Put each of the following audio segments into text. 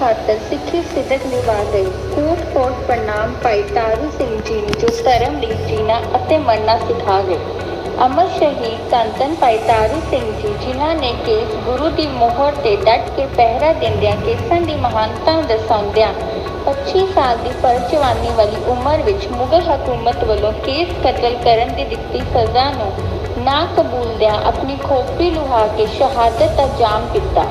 ਖਾਤਰ ਸਿੱਖੀ ਸਿਦਕ ਨਿਭਾ ਗਏ ਕੋਟ ਕੋਟ ਪ੍ਰਣਾਮ ਭਾਈ ਤਾਰੂ ਸਿੰਘ ਜੀ ਨੂੰ ਜੋ ਧਰਮ ਲਈ ਜੀਣਾ ਅਤੇ ਮਰਨਾ ਸਿਖਾ ਗਏ ਅਮਰ ਸ਼ਹੀਦ ਧੰਨ ਭਾਈ ਤਾਰੂ ਸਿੰਘ ਜੀ, ਜਿਨ੍ਹਾਂ ਨੇ ਕੇਸ ਗੁਰੂ ਦੀ ਮੋਹਰ ਤੇ ਡਟ ਕੇ ਪਹਿਰਾ ਦਿੰਦਿਆਂ ਕੇਸਾਂ ਦੀ ਮਹਾਨਤਾ ਦਰਸਾਉਂਦਿਆਂ 25 ਸਾਲ ਦੀ ਪਰਜਵਾਨੀ ਵਾਲੀ ਉਮਰ ਵਿੱਚ ਮੁਗਲ ਹਕੂਮਤ ਵੱਲੋਂ ਕੇਸ ਕਤਲ ਕਰਨ ਦੀ ਦਿੱਤੀ ਸਜ਼ਾ ਨੂੰ ਨਾ ਕਬੂਲਦਿਆਂ ਆਪਣੀ ਖੋਪੜੀ ਲੁਹਾ ਕੇ ਸ਼ਹਾਦਤ ਦਾ ਜਾਮ ਪੀਤਾ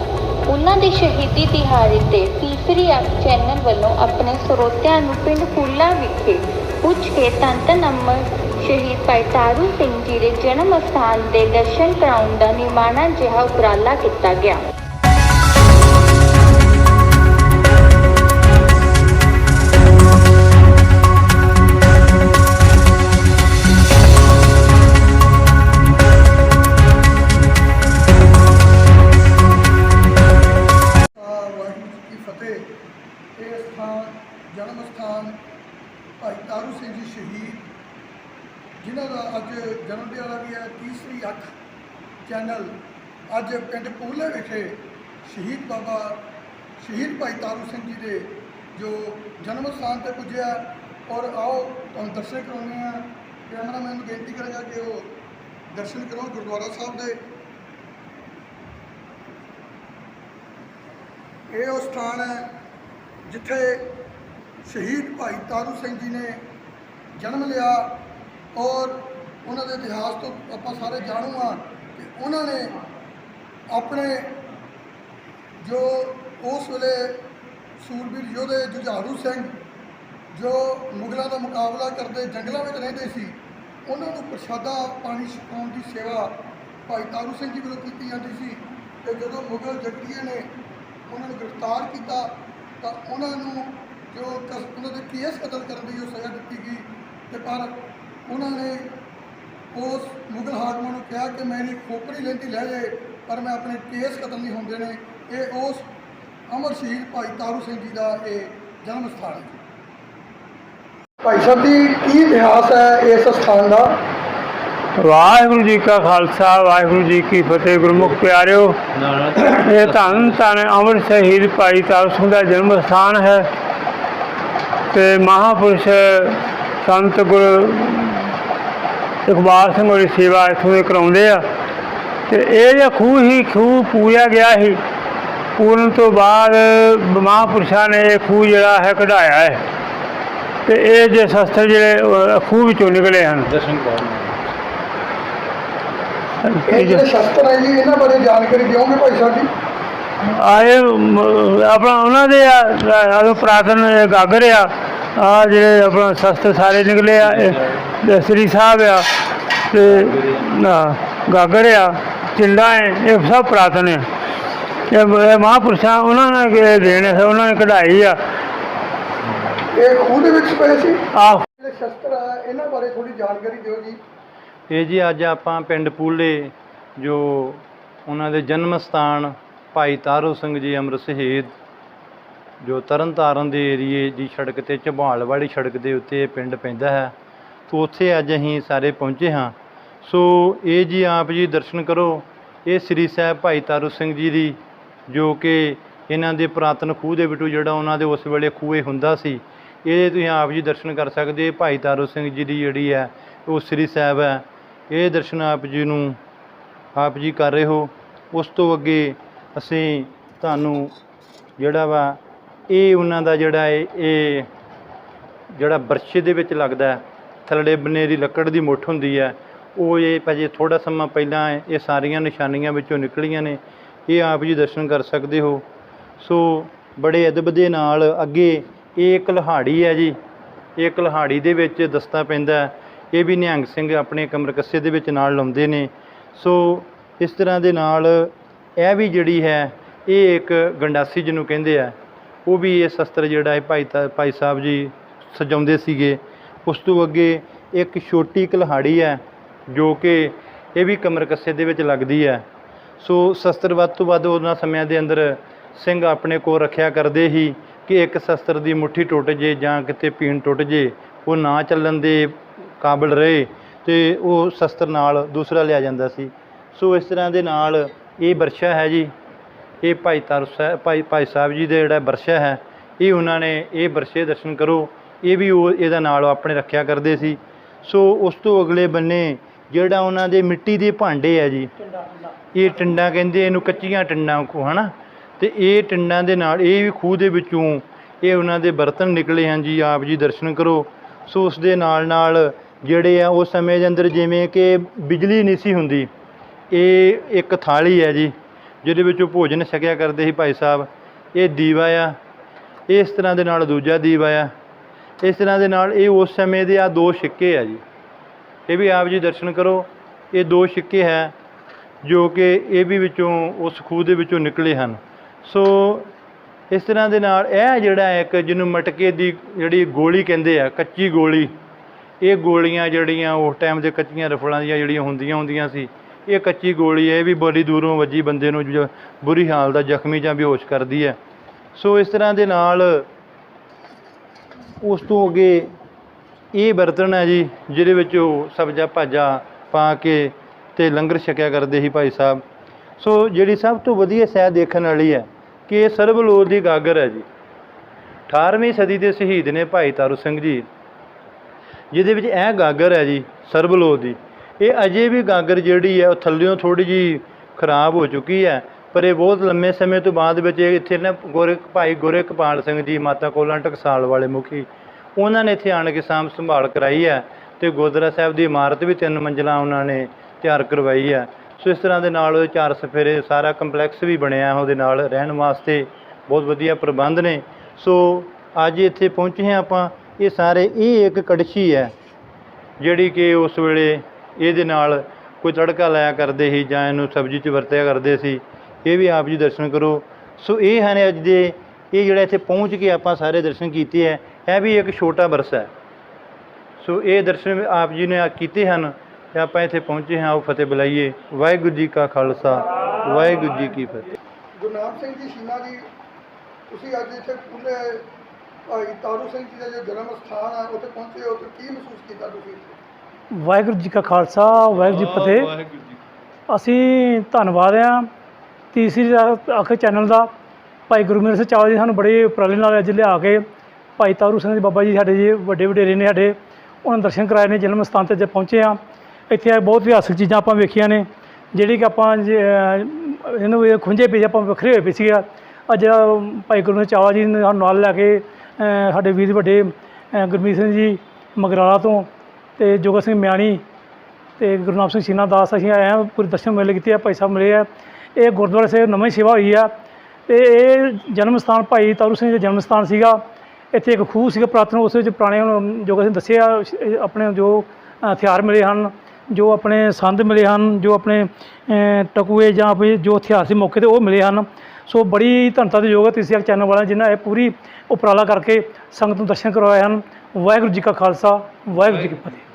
ਉਹਨਾਂ ਦੇ ਸ਼ਹੀਦੀ ਦਿਹਾੜੇ ਤੇ ਤੀਸਰੀ ਅੱਖ ਚੈਨਲ ਵੱਲੋਂ ਆਪਣੇ ਸਰੋਤਿਆਂ ਨੂੰ ਪਿੰਡ ਫੂਲਾ ਵਿਖੇ ਪੁੱਛ ਕੇ ਧੰਨ ਧੰਨ ਅਮਰ ਸ਼ਹੀਦ ਭਾਈ ਤਾਰੂ ਸਿੰਘ ਜੀ ਦੇ ਜਨਮ ਸਥਾਨ ਦੇ ਦਰਸ਼ਨ ਕਰਾਉਣ ਦਾ ਨਿਮਾਣਾ ਜਿਹਾ ਉਪਰਾਲਾ ਕੀਤਾ ਗਿਆ। ਅੱਜ ਜਨਮ ਦਿਹਾੜਾ ਵੀ ਹੈ, ਤੀਸਰੀ ਅੱਖ ਚੈਨਲ। ਅੱਜ ਪਿੰਡ ਪੂਲੇ ਵਿਖੇ ਸ਼ਹੀਦ ਬਾਬਾ, ਸ਼ਹੀਦ ਭਾਈ ਤਾਰੂ ਸਿੰਘ ਜੀ ਦੇ ਜੋ ਜਨਮ ਸਥਾਨ ਤੇ ਪੁੱਜਿਆ ਔਰ ਆਓ, ਤੁਹਾਨੂੰ ਦਰਸ਼ਨ ਕਰਾਉਂਦੇ ਆ ਕੈਮਰਾਮੈਨ ਨੂੰ ਬੇਨਤੀ ਕਰਾਂਗਾ ਕਿ ਉਹ ਦਰਸ਼ਨ ਕਰੋ ਗੁਰਦੁਆਰਾ ਸਾਹਿਬ ਦੇ। ਇਹ ਉਹ ਸਥਾਨ ਹੈ ਜਿੱਥੇ ਸ਼ਹੀਦ ਭਾਈ ਤਾਰੂ ਸਿੰਘ ਜੀ ਨੇ ਜਨਮ ਲਿਆ। ਔਰ ਉਹਨਾਂ ਦੇ ਇਤਿਹਾਸ ਤੋਂ ਆਪਾਂ ਸਾਰੇ ਜਾਣੂ ਆ ਕਿ ਉਹਨਾਂ ਨੇ ਆਪਣੇ ਜੋ ਉਸ ਵੇਲੇ ਸੂਰਬੀਰ ਯੋਧੇ ਜੁਝਾਰੂ ਸਿੰਘ ਜੋ ਮੁਗਲਾਂ ਦਾ ਮੁਕਾਬਲਾ ਕਰਦੇ ਜੰਗਲਾਂ ਵਿੱਚ ਰਹਿੰਦੇ ਸੀ, ਉਹਨਾਂ ਨੂੰ ਪ੍ਰਸ਼ਾਦਾ ਪਾਣੀ ਛਕਾਉਣ ਦੀ ਸੇਵਾ ਭਾਈ ਤਾਰੂ ਸਿੰਘ ਜੀ ਵੱਲੋਂ ਕੀਤੀ ਜਾਂਦੀ ਸੀ ਤੇ ਜਦੋਂ ਮੁਗਲ ਜਗਦੀਏ ਨੇ ਉਹਨਾਂ ਨੂੰ ਗ੍ਰਿਫਤਾਰ ਕੀਤਾ ਤਾਂ ਉਹਨਾਂ ਨੂੰ ਜੋ ਕਸ- ਉਹਨਾਂ ਦੇ ਕੇਸ ਕਤਲ ਕਰਨ ਦੀ ਜੋ ਸਜ਼ਾ ਦਿੱਤੀ ਗਈ ਤੇ ਪਰ ਉਹਨਾਂ ਨੇ ਉਸ ਮੁਗਲ ਹਾਕਮਾਂ ਨੂੰ ਕਿਹਾ ਕਿ ਮੇਰੀ ਖੋਪੜੀ ਲੈਂਦੀ ਲੈ ਜਾਏ, ਪਰ ਮੈਂ ਆਪਣੇ ਕੇਸ ਕਤਲ ਨਹੀਂ ਹੁੰਦੇ ਨੇ। ਇਹ ਉਸ ਅਮਰ ਸ਼ਹੀਦ ਭਾਈ ਤਾਰੂ ਸਿੰਘ ਜੀ ਦਾ ਇਹ ਜਨਮ ਸਥਾਨ ਹੈ ਭਾਈ ਸਾਹਿਬ ਜੀ, ਕੀ ਇਤਿਹਾਸ ਹੈ ਇਸ ਸਥਾਨ ਦਾ? ਵਾਹਿਗੁਰੂ ਜੀ ਕਾ ਖਾਲਸਾ, ਵਾਹਿਗੁਰੂ ਜੀ ਕੀ ਫਤਿਹ। ਗੁਰਮੁਖ ਪਿਆਰਿਓ, ਇਹ ਧੰਨ ਧੰਨ ਅਮਰ ਸ਼ਹੀਦ ਭਾਈ ਤਾਰੂ ਸਿੰਘ ਦਾ ਜਨਮ ਸਥਾਨ ਹੈ ਤੇ ਮਹਾਪੁਰਸ਼ ਸੰਤ ਗੁਰੂ ਇਕਬਾਲ ਸਿੰਘ ਹੋਰੀ ਸੇਵਾ ਇੱਥੋਂ ਦੇ ਕਰਾਉਂਦੇ ਆ। ਤੇ ਇਹ ਜਿਹੜਾ ਖੂਹ ਹੀ ਖੂਹ ਪੂਜਿਆ ਗਿਆ ਸੀ। ਪੂਰਨ ਤੋਂ ਬਾਅਦ ਮਹਾਪੁਰਸ਼ਾਂ ਨੇ ਇਹ ਖੂਹ ਜਿਹੜਾ ਹੈ ਕਢਾਇਆ ਹੈ। ਤੇ ਇਹ ਜੇ ਸ਼ਸਤਰ ਜਿਹੜੇ ਖੂਹ ਵਿੱਚੋਂ ਨਿਕਲੇ ਹਨ। ਇਹ ਜਿਹੜੇ ਸ਼ਸਤਰ ਹੈ ਜੀ ਇਹਨਾਂ ਬਾਰੇ ਜਾਣਕਾਰੀ ਦਿਓਗੇ ਭਾਈ ਸਾਹਿਬ ਜੀ? ਆਏ ਆਪਣਾ ਉਹਨਾਂ ਦੇ ਆ ਆ ਪ੍ਰਾਤਨ ਗਾਗਰ ਆ। ਆ ਜਿਹੜੇ ਆਪਣਾ ਸ਼ਸਤਰ ਸਾਰੇ ਨਿਕਲੇ ਆ ਇਹ ਸ੍ਰੀ ਸਾਹਿਬ ਆ ਤੇ ਨਾ ਗਾਗਰ ਆ ਚਿੰਡਾ ਹੈ ਇਹ ਸਭ ਪ੍ਰਾਤਨ ਹੈ ਇਹ ਮਹਾਂਪੁਰਸ਼ਾਂ ਉਹਨਾਂ ਨੇ ਕਿ ਦੇਣੇ ਸੀ ਉਹਨਾਂ ਨੇ ਕਢਾਈ ਆ। ਇਹ ਖੂਹ ਦੇ ਵਿੱਚ ਪਏ ਸੀ? ਆ ਜਿਹੜੇ ਸ਼ਸਤਰ ਆ ਇਹਨਾਂ ਬਾਰੇ ਥੋੜੀ ਜਾਣਕਾਰੀ ਦਿਓ ਜੀ। ਇਹ ਜੀ ਅੱਜ ਆਪਾਂ ਪਿੰਡ ਪੂਲੇ ਜੋ ਉਹਨਾਂ ਦੇ ਜਨਮ ਸਥਾਨ ਭਾਈ ਤਾਰੂ ਸਿੰਘ ਜੀ ਅੰਮ੍ਰਿਤ ਸ਼ਹੀਦ ਜੋ ਤਰਨਤਾਰਨ ਦੇ ਏਰੀਏ ਦੀ ਸੜਕ ਤੇ ਝਬਾਲ ਵਾਲੀ ਸੜਕ ਦੇ ਉੱਤੇ ਇਹ ਪਿੰਡ ਪੈਂਦਾ ਹੈ, ਤੋਂ ਉੱਥੇ ਅੱਜ ਅਸੀਂ ਸਾਰੇ ਪਹੁੰਚੇ ਹਾਂ। ਸੋ ਇਹ ਜੀ ਆਪ ਜੀ ਦਰਸ਼ਨ ਕਰੋ, ਇਹ ਸ੍ਰੀ ਸਾਹਿਬ ਭਾਈ ਤਾਰੂ ਸਿੰਘ ਜੀ ਦੀ, ਜੋ ਕਿ ਇਹਨਾਂ ਦੇ ਪੁਰਾਤਨ ਖੂਹ ਦੇ ਵਿੱਚੋਂ ਜਿਹੜਾ ਉਹਨਾਂ ਦੇ ਉਸ ਵੇਲੇ ਖੂਹੇ ਹੁੰਦਾ ਸੀ ਇਹ ਤੁਸੀਂ ਆਪ ਜੀ ਦਰਸ਼ਨ ਕਰ ਸਕਦੇ, ਭਾਈ ਤਾਰੂ ਸਿੰਘ ਜੀ ਦੀ ਜਿਹੜੀ ਹੈ, ਉਹ ਸ੍ਰੀ ਸਾਹਿਬ ਹੈ। ਇਹ ਦਰਸ਼ਨ ਆਪ ਜੀ ਨੂੰ ਆਪ ਜੀ ਕਰ ਰਹੇ ਹੋ। ਉਸ ਤੋਂ ਅੱਗੇ ਅਸੀਂ ਤੁਹਾਨੂੰ ਜਿਹੜਾ ਵਾ ਇਹ ਉਹਨਾਂ ਦਾ ਜਿਹੜਾ ਹੈ ਇਹ ਜਿਹੜਾ ਬਰਛੇ ਦੇ ਵਿੱਚ ਲੱਗਦਾ ਹੈ, ਥੱਲੜੇ ਬਨੇਰੀ ਲੱਕੜ ਦੀ ਮੁੱਠ ਹੁੰਦੀ ਹੈ ਉਹ ਇਹ ਭਾਜੀ ਥੋੜਾ ਸਮਾਂ ਪਹਿਲਾਂ ਇਹ ਸਾਰੀਆਂ ਨਿਸ਼ਾਨੀਆਂ ਵਿੱਚੋਂ ਨਿਕਲੀਆਂ ਨੇ ਇਹ ਆਪ ਜੀ ਦਰਸ਼ਨ ਕਰ ਸਕਦੇ ਹੋ। ਸੋ ਬੜੇ ਅਦਬ ਦੇ ਨਾਲ ਅੱਗੇ ਇਹ ਇੱਕ ਲਹਾੜੀ ਹੈ ਜੀ ਇਹ ਕਲਹਾੜੀ ਦੇ ਵਿੱਚ ਦਸਤਾ ਪੈਂਦਾ ਇਹ ਵੀ ਨਿਹੰਗ ਸਿੰਘ ਆਪਣੇ ਕਮਰਕੱਸੇ ਦੇ ਵਿੱਚ ਨਾਲ ਲਾਉਂਦੇ ਨੇ। ਸੋ ਇਸ ਤਰ੍ਹਾਂ ਦੇ ਨਾਲ ਇਹ ਵੀ ਜਿਹੜੀ ਹੈ ਇਹ ਇੱਕ ਗੰਡਾਸੀ ਜਿਹਨੂੰ ਕਹਿੰਦੇ ਆ ਉਹ ਵੀ ਇਹ ਸ਼ਸਤਰ ਜਿਹੜਾ ਹੈ ਭਾਈ ਤਾ- ਭਾਈ ਸਾਹਿਬ ਜੀ ਸਜਾਉਂਦੇ ਸੀਗੇ। ਉਸ ਤੋਂ ਅੱਗੇ ਇੱਕ ਛੋਟੀ ਕਲਹਾੜੀ ਹੈ ਜੋ ਕਿ ਇਹ ਵੀ ਕਮਰ ਕੱਸੇ ਦੇ ਵਿੱਚ ਲੱਗਦੀ ਹੈ। ਸੋ ਸ਼ਸਤਰ ਵੱਧ ਤੋਂ ਵੱਧ ਉਹਨਾਂ ਸਮਿਆਂ ਦੇ ਅੰਦਰ ਸਿੰਘ ਆਪਣੇ ਕੋਲ ਰੱਖਿਆ ਕਰਦੇ ਹੀ ਕਿ ਇੱਕ ਸ਼ਸਤਰ ਦੀ ਮੁੱਠੀ ਟੁੱਟ ਜੇ ਜਾਂ ਕਿਤੇ ਪੀਣ ਟੁੱਟ ਜੇ, ਉਹ ਨਾ ਚੱਲਣ ਦੇ ਕਾਬਲ ਰਹੇ ਤੇ ਉਹ ਸ਼ਸਤਰ ਨਾਲ ਦੂਸਰਾ ਲਿਆ ਜਾਂਦਾ ਸੀ। ਸੋ ਇਸ ਤਰ੍ਹਾਂ ਦੇ ਨਾਲ ਇਹ ਵਰਸ਼ਾ ਹੈ ਜੀ। ਇਹ ਭਾਈ ਤਾਰੂ ਸਾਹਿਬ ਭਾਈ ਭਾਈ ਸਾਹਿਬ ਜੀ ਦੇ ਜਿਹੜਾ ਬਰਸ਼ਾ ਹੈ, ਇਹ ਉਹਨਾਂ ਨੇ ਇਹ ਬਰਸ਼ੇ ਦਰਸ਼ਨ ਕਰੋ, ਇਹ ਵੀ ਉਹ ਇਹਦਾ ਨਾਲ ਆਪਣੇ ਰੱਖਿਆ ਕਰਦੇ ਸੀ। ਸੋ ਉਸ ਤੋਂ ਅਗਲੇ ਬੰਨੇ ਜਿਹੜਾ ਉਹਨਾਂ ਦੇ ਮਿੱਟੀ ਦੇ ਭਾਂਡੇ ਆ ਜੀ, ਇਹ ਟਿੰਡਾਂ ਕਹਿੰਦੇ ਇਹਨੂੰ ਕੱਚੀਆਂ ਟਿੰਡਾਂ ਕੋ, ਹਨਾ? ਤੇ ਇਹ ਟਿੰਡਾਂ ਦੇ ਨਾਲ, ਇਹ ਵੀ ਖੂਹ ਦੇ ਵਿੱਚੋਂ ਇਹ ਉਹਨਾਂ ਦੇ ਬਰਤਨ ਨਿਕਲੇ ਹਨ ਜੀ, ਆਪ ਜੀ ਦਰਸ਼ਨ ਕਰੋ। ਸੋ ਉਸ ਦੇ ਨਾਲ ਨਾਲ ਜਿਹੜੇ ਆ ਉਸ ਸਮੇਂ ਦੇ ਅੰਦਰ ਜਿਵੇਂ ਕਿ ਬਿਜਲੀ ਨਹੀਂ ਸੀ ਹੁੰਦੀ, ਇਹ ਇੱਕ ਥਾਲੀ ਹੈ ਜੀ ਜਿਹਦੇ ਵਿੱਚੋਂ ਭੋਜਨ ਛਕਿਆ ਕਰਦੇ ਸੀ ਭਾਈ ਸਾਹਿਬ, ਇਹ ਦੀਵਾ ਆ, ਇਸ ਤਰ੍ਹਾਂ ਦੇ ਨਾਲ ਦੂਜਾ ਦੀਵਾ ਆ, ਇਸ ਤਰ੍ਹਾਂ ਦੇ ਨਾਲ ਇਹ ਉਸ ਸਮੇਂ ਦੇ ਆ ਦੋ ਸਿੱਕੇ ਆ ਜੀ। ਇਹ ਵੀ ਆਪ ਜੀ ਦਰਸ਼ਨ ਕਰੋ, ਇਹ ਦੋ ਸਿੱਕੇ ਹੈ ਜੋ ਕਿ ਇਹ ਵੀ ਵਿੱਚੋਂ ਉਸ ਖੂਹ ਦੇ ਵਿੱਚੋਂ ਨਿਕਲੇ ਹਨ। ਸੋ ਇਸ ਤਰ੍ਹਾਂ ਦੇ ਨਾਲ ਇਹ ਜਿਹੜਾ ਇੱਕ ਜਿਹਨੂੰ ਮਟਕੇ ਦੀ ਜਿਹੜੀ ਗੋਲੀ ਕਹਿੰਦੇ ਆ, ਕੱਚੀ ਗੋਲੀ, ਇਹ ਗੋਲੀਆਂ ਜਿਹੜੀਆਂ ਉਸ ਟਾਈਮ ਦੇ ਕੱਚੀਆਂ ਰਫਲਾਂ ਦੀਆਂ ਜਿਹੜੀਆਂ ਹੁੰਦੀਆਂ ਹੁੰਦੀਆਂ ਸੀ ਇਹ ਕੱਚੀ ਗੋਲੀ ਹੈ, ਇਹ ਵੀ ਬੜੀ ਦੂਰੋਂ ਵੱਜੀ ਬੰਦੇ ਨੂੰ ਬੁਰੀ ਹਾਲਤ ਦਾ ਜ਼ਖਮੀ ਜਾਂ ਬੇਹੋਸ਼ ਕਰਦੀ ਹੈ। ਸੋ ਇਸ ਤਰ੍ਹਾਂ ਦੇ ਨਾਲ ਉਸ ਤੋਂ ਅੱਗੇ ਇਹ ਬਰਤਨ ਹੈ ਜੀ, ਜਿਹਦੇ ਵਿੱਚ ਉਹ ਸਬਜ਼ਾ ਭਾਜਾ ਪਾ ਕੇ ਤੇ ਲੰਗਰ ਛਕਿਆ ਕਰਦੇ ਸੀ ਭਾਈ ਸਾਹਿਬ। ਸੋ ਜਿਹੜੀ ਸਭ ਤੋਂ ਵਧੀਆ ਸ਼ਹਿ ਦੇਖਣ ਵਾਲੀ ਹੈ ਕਿ ਇਹ ਸਰਬਲੋਧ ਦੀ ਗਾਗਰ ਹੈ ਜੀ। 18ਵੀਂ ਸਦੀ ਦੇ ਸ਼ਹੀਦ ਨੇ ਭਾਈ ਤਾਰੂ ਸਿੰਘ ਜੀ, ਜਿਹਦੇ ਵਿੱਚ ਇਹ ਗਾਗਰ ਹੈ ਜੀ ਸਰਬਲੋਧ ਦੀ। ਇਹ ਅਜੇ ਵੀ ਗਾਗਰ ਜਿਹੜੀ ਹੈ, ਉਹ ਥੱਲਿਓਂ ਥੋੜੀ ਜੀ ਖਰਾਬ ਹੋ ਚੁੱਕੀ ਹੈ, ਪਰ ਇਹ ਬਹੁਤ ਲੰਮੇ ਸਮੇਂ ਤੋਂ ਬਾਅਦ ਵਿੱਚ ਇਹ ਇੱਥੇ ਨਾ ਗੋਰੇ ਭਾਈ ਗੋਰੇ ਕਪਾਲ ਸਿੰਘ ਜੀ, ਮਾਤਾ ਕੋਲਾਂ ਟਕਸਾਲ ਵਾਲੇ ਮੁਖੀ, ਉਹਨਾਂ ਨੇ ਇੱਥੇ ਆਣ ਕੇ ਸਾਂਭ ਸੰਭਾਲ ਕਰਾਈ ਹੈ ਤੇ ਗੁਰਦੁਆਰਾ ਸਾਹਿਬ ਦੀ ਇਮਾਰਤ ਵੀ ਤਿੰਨ ਮੰਜ਼ਲਾ ਉਹਨਾਂ ਨੇ ਤਿਆਰ ਕਰਵਾਈ ਹੈ। ਸੋ ਇਸ ਤਰ੍ਹਾਂ ਦੇ ਨਾਲ ਉਹ ਚਾਰ ਸਫੇਰੇ, ਸਾਰਾ ਕੰਪਲੈਕਸ ਵੀ ਬਣਿਆ ਉਹਦੇ ਨਾਲ, ਰਹਿਣ ਵਾਸਤੇ ਬਹੁਤ ਵਧੀਆ ਪ੍ਰਬੰਧ ਨੇ। ਸੋ ਅੱਜ ਇੱਥੇ ਪਹੁੰਚੇ ਹਾਂ ਆਪਾਂ, ਇਹ ਸਾਰੇ, ਇਹ ਇੱਕ ਕੜਛੀ ਹੈ, ਜਿਹੜੀ ਕਿ ਉਸ ਵੇਲੇ ਇਹਦੇ ਨਾਲ ਕੋਈ ਤੜਕਾ ਲਾਇਆ ਕਰਦੇ ਸੀ ਜਾਂ ਇਹਨੂੰ ਸਬਜ਼ੀ 'ਚ ਵਰਤਿਆ ਕਰਦੇ ਸੀ, ਇਹ ਵੀ ਆਪ ਜੀ ਦਰਸ਼ਨ ਕਰੋ। ਸੋ ਇਹ ਹਨ ਅੱਜ ਦੇ, ਇਹ ਜਿਹੜਾ ਇੱਥੇ ਪਹੁੰਚ ਕੇ ਆਪਾਂ ਸਾਰੇ ਦਰਸ਼ਨ ਕੀਤੇ ਹੈ, ਇਹ ਵੀ ਇੱਕ ਛੋਟਾ ਬਰਸਾ ਹੈ। ਸੋ ਇਹ ਦਰਸ਼ਨ ਆਪ ਜੀ ਨੇ ਕੀਤੇ ਹਨ ਤੇ ਆਪਾਂ ਇੱਥੇ ਪਹੁੰਚੇ ਹਾਂ, ਉਹ ਫਤਿਹ ਬੁਲਾਈਏ। ਵਾਹਿਗੁਰੂ ਜੀ ਕਾ ਖਾਲਸਾ, ਵਾਹਿਗੁਰੂ ਜੀ ਕੀ ਫਤਿਹ। ਗੁਰਨਾਮ ਸਿੰਘ ਜੀ ਸ਼ੀਨਾ ਜੀ, ਤੁਸੀਂ ਅੱਜ ਇੱਥੇ ਪੂਰੇ ਭਾਈ ਤਾਰੂ ਸਿੰਘ ਜੀ ਦਾ ਜੋ ਜਨਮ ਸਥਾਨ ਹੈ ਉੱਥੇ ਪਹੁੰਚੇ ਹੋ, ਤੇ ਕੀ ਮਹਿਸੂਸ ਕੀਤਾ ਤੁਸੀਂ ਵਾਹਿਗੁਰੂ ਜੀ ਕਾ ਖਾਲਸਾ ਵਾਹਿਗੁਰੂ ਜੀ ਫਤਿਹ। ਅਸੀਂ ਧੰਨਵਾਦ ਆ ਤੀਸਰੀ ਅੱਖ ਚੈਨਲ ਦਾ। ਭਾਈ ਗੁਰਮੀਤ ਸਿੰਘ ਚਾਵਲਾ ਜੀ ਸਾਨੂੰ ਬੜੇ ਉਪਰਾਲੇ ਨਾਲ ਅੱਜ ਲਿਆ ਕੇ ਭਾਈ ਤਾਰੂ ਸਿੰਘ ਜੀ ਬਾਬਾ ਜੀ ਸਾਡੇ ਜੀ ਵੱਡੇ ਵਡੇਰੇ ਨੇ ਸਾਡੇ। ਉਹਨਾਂ ਦਰਸ਼ਨ ਕਰਾਏ ਨੇ ਜਨਮ ਸਥਾਨ ਤੇ ਜੇ ਪਹੁੰਚੇ ਆ ਇੱਥੇ ਆ ਬਹੁਤ ਇਤਿਹਾਸਕ ਚੀਜ਼ਾਂ ਆਪਾਂ ਵੇਖੀਆਂ ਨੇ ਜਿਹੜੀ ਕਿ ਆਪਾਂ ਇਹਨੂੰ ਵੀ ਖੁੰਝੇ ਪਏ ਆਪਾਂ ਵੱਖਰੇ ਹੋਏ ਪਏ ਸੀਗੇ। ਅੱਜ ਭਾਈ ਗੁਰਮੀਤ ਚਾਵਲਾ ਜੀ ਨੇ ਸਾਨੂੰ ਨਾਲ ਲੈ ਕੇ ਸਾਡੇ ਵੀਰ ਵੱਡੇ ਗੁਰਮੀਤ ਸਿੰਘ ਜੀ ਮਗਰਾਲਾ ਤੋਂ ਤੇ ਜੋਗਾ ਸਿੰਘ ਮਿਆਣੀ ਤੇ ਗੁਰਨਾਮ ਸਿੰਘ ਸੀਨਾ ਦਾਸ ਅਸੀਂ ਆਏ ਹਾਂ, ਪੂਰੇ ਦਰਸ਼ਨ ਮੇਲੇ ਕੀਤੇ ਆ, ਭਾਈ ਸਾਹਿਬ ਮਿਲੇ ਆ। ਇਹ ਗੁਰਦੁਆਰਾ ਸਾਹਿਬ ਨਵੀਂ ਸੇਵਾ ਹੋਈ ਆ ਤੇ ਇਹ ਜਨਮ ਸਥਾਨ ਭਾਈ ਤਾਰੂ ਸਿੰਘ ਦਾ ਜਨਮ ਸਥਾਨ ਸੀਗਾ। ਇੱਥੇ ਇੱਕ ਖੂਹ ਸੀਗਾ ਪੁਰਾਤਨ, ਉਸ ਵਿੱਚ ਪੁਰਾਣੇ ਜੋਗਾ ਸਿੰਘ ਦੱਸਿਆ ਆਪਣੇ ਜੋ ਹਥਿਆਰ ਮਿਲੇ ਹਨ, ਜੋ ਆਪਣੇ ਸੰਦ ਮਿਲੇ ਹਨ, ਜੋ ਆਪਣੇ ਟਕੂਏ ਜਾਂ ਜੋ ਹਥਿਆਰ ਸੀ ਮੌਕੇ ਤੇ ਉਹ ਮਿਲੇ ਹਨ। ਸੋ ਬੜੀ ਧੰਨਤਾ ਦੇ ਯੋਗ ਹੈ ਤੀਸਰੀ ਚੈਨਲ ਵਾਲਿਆਂ ਜਿਨ੍ਹਾਂ ਇਹ ਪੂਰੀ ਉਪਰਾਲਾ ਕਰਕੇ ਸੰਗਤ ਨੂੰ ਦਰਸ਼ਨ ਕਰਵਾਏ ਹਨ। ਵਾਹਿਗੁਰੂ ਜੀ ਕਾ ਖਾਲਸਾ, ਵਾਹਿਗੁਰੂ ਜੀ ਕੀ ਫਤਿਹ।